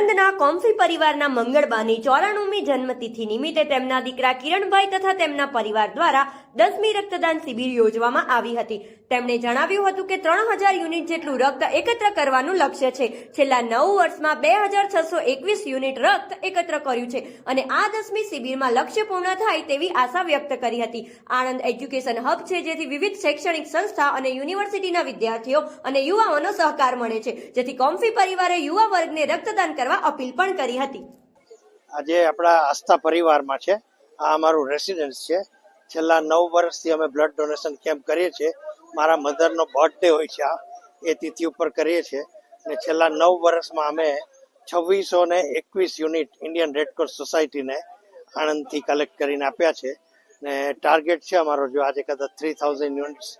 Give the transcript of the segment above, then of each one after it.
આણંદના કોમસી પરિવારના મંગળબાની ચોરાણુમી જન્મતિથિ નિમિત્તે તેમના દીકરા કિરણભાઈ તથા તેમના પરિવાર દ્વારા દસમી રક્તદાન શિબિર યોજવામાં આવી હતી. તેમણે જણાવ્યું હતું કે ત્રણ હજાર યુનિટ જેટલું રક્ત એકત્ર કરવાનું લક્ષ્ય છે. છેલ્લા નવ વર્ષમાં બે હજાર છસો એકવીસ યુનિટ રક્ત એકત્ર કર્યું છે અને આ દસમી શિબિરમાં લક્ષ્ય પૂર્ણ થાય તેવી આશા વ્યક્ત કરી હતી. આણંદ એજ્યુકેશન હબ છે જેથી વિવિધ શૈક્ષણિક સંસ્થા અને યુનિવર્સિટીના વિદ્યાર્થીઓ અને યુવાઓનો સહકાર મળે છે. જેથી કોમ્ફી પરિવારે યુવા વર્ગને રક્તદાન કરવા અપીલ પણ કરી હતી. આજે આપણા આસ્થા પરિવારમાં છે, આ અમારું રેસિડન્સ છે. છેલ્લા નવ વર્ષથી અમે બ્લડ ડોનેશન કેમ્પ કરીએ છીએ. મારા મધરનો બર્થડે હોય છે આ, એ તિથિ ઉપર કરીએ છીએ. અને છેલ્લા નવ વર્ષમાં અમે છવ્વીસો ને એકવીસ યુનિટ ઇન્ડિયન રેડક્રોસ સોસાયટીને આણંદથી કલેક્ટ કરીને આપ્યા છે. ને ટાર્ગેટ છે અમારો, જો આજે કદાચ થ્રી થાઉઝન્ડ યુનિટ્સ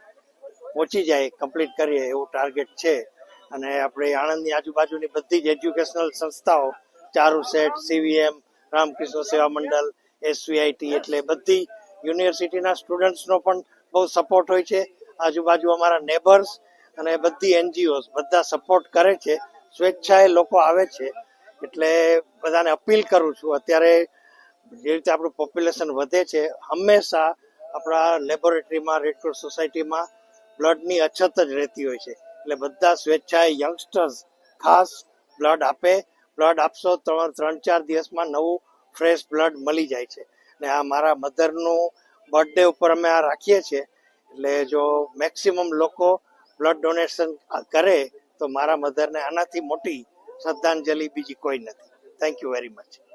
પહોંચી જાય કમ્પ્લીટ કરીએ એવું ટાર્ગેટ છે. અને આપણે આણંદની આજુબાજુની બધી જ એજ્યુકેશનલ સંસ્થાઓ ચારુસેટ સીવીએમ રામકૃષ્ણ સેવા મંડળ એસવીઆઈટી એટલે બધી યુનિવર્સિટીના સ્ટુડન્ટ્સનો પણ બહુ સપોર્ટ હોય છે. આજુબાજુ અમારા નેબર્સ અને બધી એનજીઓસ બધા સપોર્ટ કરે છે. સ્વેચ્છાએ લોકો આવે છે. એટલે બધાને અપીલ કરું છું, અત્યારે જે રીતે આપણું પોપ્યુલેશન વધે છે, હંમેશા આપણા લેબોરેટરીમાં રેડક્રોસ સોસાયટીમાં બ્લડની અછત જ રહેતી હોય છે. એટલે બધા સ્વેચ્છાએ યંગસ્ટર્સ ખાસ બ્લડ આપે. બ્લડ આપશો ત્રણ ત્રણ, ચાર દિવસમાં નવું ફ્રેશ બ્લડ મળી જાય છે. ને આ મારા મધરનું બર્થડે ઉપર અમે આ રાખીએ છીએ. એટલે જો મેક્સિમમ લોકો બ્લડ ડોનેશન કરે, તો મારા મધરને આનાથી મોટી શ્રદ્ધાંજલિ બીજી કોઈ નથી. Thank you very much